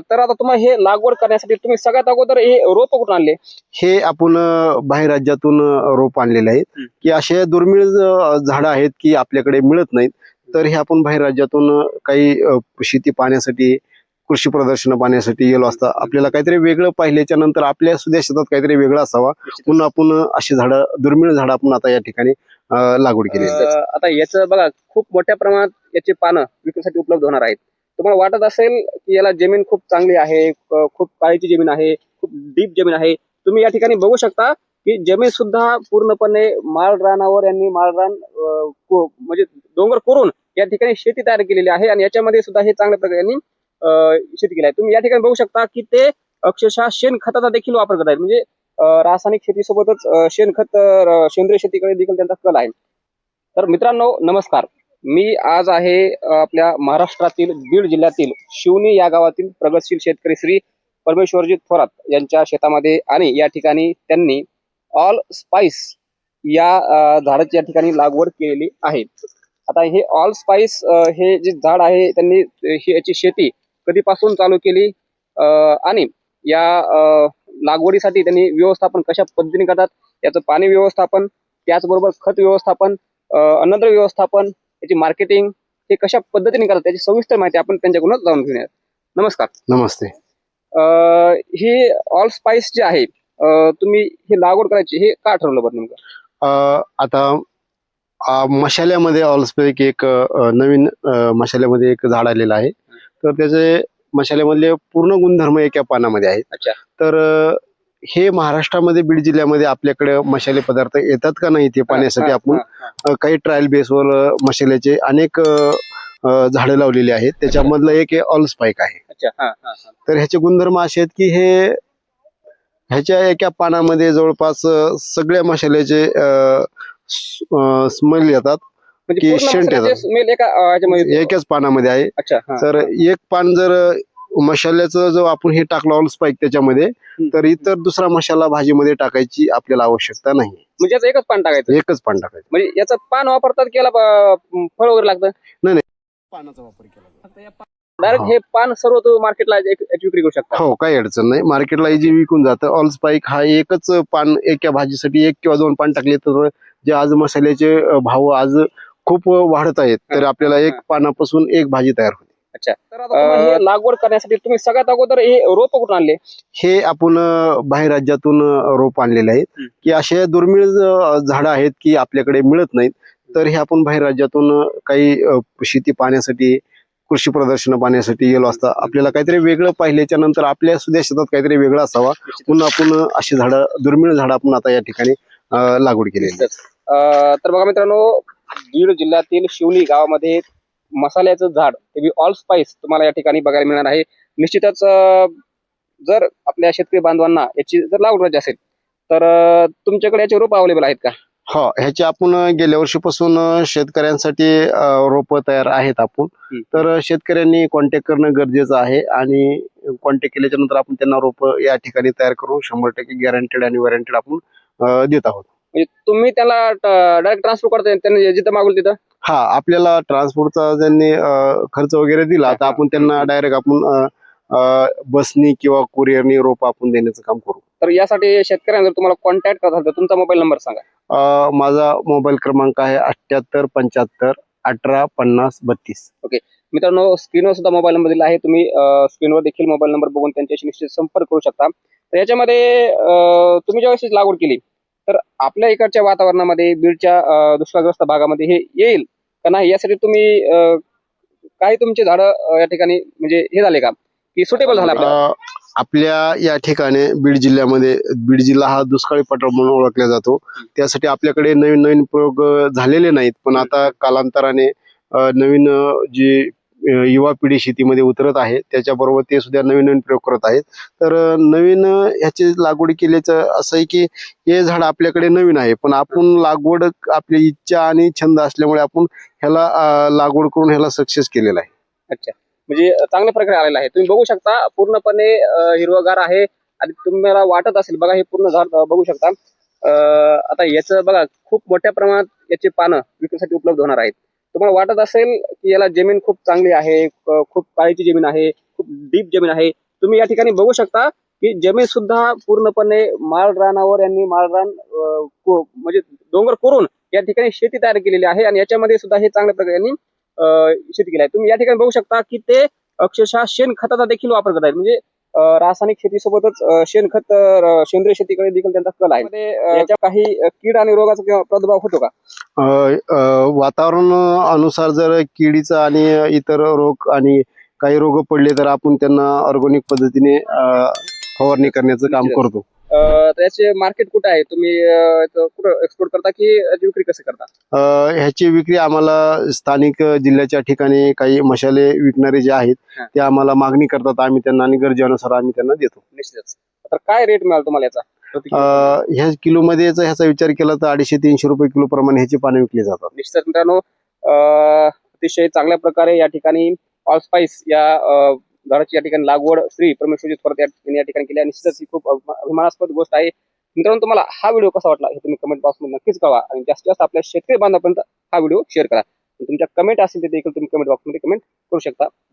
तर आता तुम्हाला हे लागवड करण्यासाठी तुम्ही सगळ्यात अगोदर हे रोप कुठून आणले? हे आपण बाहेर राज्यातून रोप आणलेले आहेत. की असे दुर्मिळ झाडं आहेत की आपल्याकडे मिळत नाहीत तर हे आपण बाहेर राज्यातून काही शेती पाहण्यासाठी कृषी प्रदर्शन पाहण्यासाठी गेलो असता आपल्याला काहीतरी वेगळं पाहिल्याच्या नंतर आपल्या सुद्धा शेतात काहीतरी वेगळं असावा. म्हणून आपण अशी झाडं दुर्मिळ झाडं आपण आता या ठिकाणी लागवड केली. आता याचं बघा खूप मोठ्या प्रमाणात याची पानं विक्रीसाठी उपलब्ध होणार आहेत. तुम्हाला वाटत असेल की याला जमीन खूप चांगली आहे खूप काळीची जमीन आहे खूप डीप जमीन आहे. तुम्ही या ठिकाणी बघू शकता की जमीन सुद्धा पूर्णपणे माळरानावर यांनी माळरान म्हणजे डोंगर करून या ठिकाणी शेती तयार केलेली आहे आणि याच्यामध्ये सुद्धा हे चांगल्या प्रकारे यांनी अं, शेती केली आहे. तुम्ही या ठिकाणी बघू शकता की ते अक्षरशः शेणखताचा देखील वापर करत आहेत. म्हणजे रासायनिक शेतीसोबतच शेणखत सेंद्रिय शेतीकडे देखील त्यांचा कल आहे. तर मित्रांनो नमस्कार. मी आज आहे आपल्या महाराष्ट्रातील बीड जिल्ह्यातील शिवनी या गावातील प्रगतशील शेतकरी श्री परमेश्वरजी थोरात यांच्या शेतामध्ये आणि या ठिकाणी त्यांनी ऑल स्पाइस या झाडाची या ठिकाणी लागवड केलेली आहे. आता हे ऑल स्पाइस हे जे झाड आहे त्यांनी ही याची शेती कधीपासून चालू केली? आणि या अ, लागवडीसाठी त्यांनी व्यवस्थापन कशा पद्धतीने करतात? याचं पाणी व्यवस्थापन त्याचबरोबर खत व्यवस्थापन अन्नद्र व्यवस्थापन याची मार्केटिंग हे कशा पद्धतीने करतात त्याची सविस्तर माहिती आपण त्यांच्याकडून जाणून घेऊया नमस्कार. नमस्ते. अ, ही ऑल स्पाइस जे आहे अ, तुम्ही हे लागवड करायची हे का ठरवलं बरं नेमकं? अ, आता अ, मशाल्यामध्ये ऑलस्पेक एक अ, नवीन अ, मशाल्यामध्ये एक झाड आलेलं आहे. तर त्याचे मशाल्यामधले पूर्ण गुणधर्म एका पानामध्ये आहेत. अच्छा. तर अ, हे महाराष्ट्रामध्ये बीड जिल्ह्यामध्ये आपल्याकडे मशाले पदार्थ येतात का नाही ते पाहण्यासाठी आपण काही ट्रायल बेसवर अ, मशाल्याचे अनेक झाडं लावलेली आहेत. त्याच्यामधलं एक हे ऑलस्पाईक आहे. तर ह्याचे गुणधर्म असे आहेत की हे ह्याच्या एका पानामध्ये जवळपास सगळ्या मशाल्याचे स्मेल येतात. म्हणजे की शेंट मसाल्याचे येतात. एकाच पानामध्ये आहे. तर एक पान जर मशाल्याचं जो आपण हे टाकलं ऑल स्पाईक त्याच्यामध्ये तर इतर दुसरा मशाला भाजीमध्ये टाकायची आपल्याला आवश्यकता नाही. म्हणजे याचं एकच पान टाकायचं? एकच पान टाकायचं. म्हणजे याचं पान वापरतात की याला प- फळ वगैरे लागतं? पानाचा वापर केला डायरेक्ट हा. हे पान सर्व तो मार्केटला विक्री करू शकता. हो काही अडचण नाही. मार्केटला जी विकून जातं ऑल स्पाईक हा एकच पान एका भाजीसाठी एक किंवा दोन पान टाकले तर जे आज मसाल्याचे अ, भाव आज खूप वाढत आहेत. तर हा, आपल्याला एक हा. पानापासून एक भाजी तयार होते. अच्छा. तर आता तुम्हाला हे लागवड करण्यासाठी तुम्ही सगळ्यात अगोदर हे रोप कुठून आणले? हे आपण अ, बाहेर राज्यातून अ, रोप आणलेले आहेत. की असे दुर्मिळ अ, झाडं आहेत की आपल्याकडे मिळत नाहीत. तर हे आपण बाहेर राज्यातून अ, काही अ, शेती पाहण्यासाठी कृषी प्रदर्शन पाहण्यासाठी गेलो असता आपल्याला काहीतरी वेगळं पाहिल्याच्या नंतर आपल्या सुद्धा शेतात काहीतरी वेगळं असावा. म्हणून आपण अ, अशी झाडं दुर्मिळ झाडं आपण आता या ठिकाणी अ, लागवड केलेली आहेत. अं, तर बघा मित्रांनो बीड जिल्ह्यातील शिवनी गावामध्ये मसाल्याचं झाड ते बी ऑल स्पाइस तुम्हाला या ठिकाणी बघायला मिळणार आहे. निश्चितच जर आपल्या शेतकरी बांधवांना याची जर लागवड करायची असेल तर तुमच्याकडे याचे रोप अवेलेबल आहेत का? हो ह्याचे आपण गेल्या वर्षीपासून शेतकऱ्यांसाठी रोप तयार आहेत आपण. तर शेतकऱ्यांनी कॉन्टॅक्ट करणं गरजेचं आहे आणि कॉन्टॅक्ट केल्याच्यानंतर आपण त्यांना रोप या ठिकाणी तयार करून शंभर टक्के गॅरंटेड आणि वॉरंटेड आपण देत आहोत. म्हणजे तुम्ही त्याला डायरेक्ट ट्रान्सफर करता त्यांनी जिथं मागवलं तिथं? हा आपल्याला ट्रान्सपोर्टचा ज्यांनी खर्च वगैरे दिला तर आपण त्यांना डायरेक्ट आपण बसनी किंवा कुरिअरनी रोप आपण देण्याचं काम करू. तर यासाठी शेतकऱ्यांना जर तुम्हाला कॉन्टॅक्ट करत असाल तर तुमचा मोबाईल नंबर सांगा. माझा मोबाईल क्रमांक आहे अठ्ठ्याहत्तर पंच्याहत्तर अठरा पन्नास बत्तीस. मित्रांनो स्क्रीनवर सुद्धा मोबाईल नंबर दिला आहे. तुम्ही स्क्रीनवर देखील मोबाईल नंबर बघून त्यांच्याशी निश्चित संपर्क करू शकता. तर याच्यामध्ये तुम्ही ज्यावेळेस लागवड केली तर आपल्या इकडच्या वातावरणामध्ये बीडच्या दुष्काळग्रस्त भागामध्ये हे येईल. का नाही? यासाठी तुम्ही काही तुमचे झाडं या ठिकाणी म्हणजे हे झाले का? की सुटेबल झाला आपल्या या ठिकाणी बीड जिल्ह्यामध्ये बीड जिल्हा हा दुष्काळी पठार म्हणून ओळखला जातो. त्यासाठी आपल्याकडे नवीन नवीन प्रयोग झालेले नाहीत. पण आता कालांतराने नवीन जी युवा पिढी शेतीमध्ये उतरत आहे. त्याच्याबरोबर ते सुद्धा नवीन नवीन प्रयोग करत आहेत. तर नवीन ह्याची लागवड केल्याचं असं आहे की हे झाड आपल्याकडे नवीन आहे. पण आपण लागवड आपली इच्छा आणि छंद असल्यामुळे आपण ह्याला लागवड करून ह्याला सक्सेस केलेला आहे. अच्छा. म्हणजे चांगल्या प्रकारे आलेला आहे. तुम्ही बघू शकता पूर्णपणे हिरवगार आहे आणि तुम्हाला वाटत असेल बघा हे पूर्ण झाड बघू शकता. आता याचं बघा खूप मोठ्या प्रमाणात याची पानं विक्रीसाठी उपलब्ध होणार आहेत. तुम्हाला वाटत असेल की याला जमीन खूप चांगली आहे खूप काळीची जमीन आहे खूप डीप जमीन आहे. तुम्ही या ठिकाणी बघू शकता की जमीन सुद्धा पूर्णपणे माळरानावर यांनी माळरान म्हणजे डोंगर कोरून या ठिकाणी शेती तयार केलेली आहे आणि याच्यामध्ये सुद्धा हे चांगल्या प्रकारे यांनी अं, शेती केली आहे. तुम्ही या ठिकाणी बघू शकता की ते अक्षरशः शेणखताचा देखील वापर करत आहेत. म्हणजे रासायनिक शेतीसोबतच शेणखत सेंद्रिय शेतीकडे देखील त्यांचा कल आहे. मध्ये, अं, याच्या काही कीड आणि रोगाचा प्रादुर्भाव होतो का? वातावरण अनुसार जर किडीचा आणि इतर रोग आणि काही रोग पडले तर आपण त्यांना ऑर्गॅनिक पद्धतीने फवारणी करण्याचं काम. करतो. त्याचे मार्केट कुठं आहे? तुम्ही कुठं एक्सपोर्ट करता की याची विक्री कसं करता? अ, ह्याची विक्री आम्हाला स्थानिक जिल्ह्याच्या ठिकाणी काही मशाले विकणारे जे आहेत. ते आम्हाला मागणी करतात. आम्ही त्यांना आणि गरजेनुसार आम्ही त्यांना देतो. निश्चितच. तर काय रेट मिळाल तुम्हाला याचा? किलो? ह्या किलोमध्ये याचा ह्याचा विचार केला तर अडीचशे तीनशे रुपये किलो प्रमाणे ह्याची पाने विकली जातात. निश्चितच मित्रांनो अतिशय चांगल्या प्रकारे या ठिकाणी ऑलस्पाईस या अं, झाडाची या ठिकाणी लागवड श्री परमेश्वरजी परत या ठिकाणी या ठिकाणी केली आणि निश्चितच ही खूप अभिमानास्पद गोष्ट आहे. मित्रांनो तुम्हाला हा व्हिडिओ कसा वाटला हे तुम्ही कमेंट बॉक्समध्ये नक्कीच कळवा आणि जास्तीत जास्त आपल्या शेतकरी बांधवापर्यंत हा व्हिडिओ शेअर करा. तुमच्या कमेंट असेल ते देखील तुम्ही कमेंट बॉक्समध्ये कमेंट करू शकता.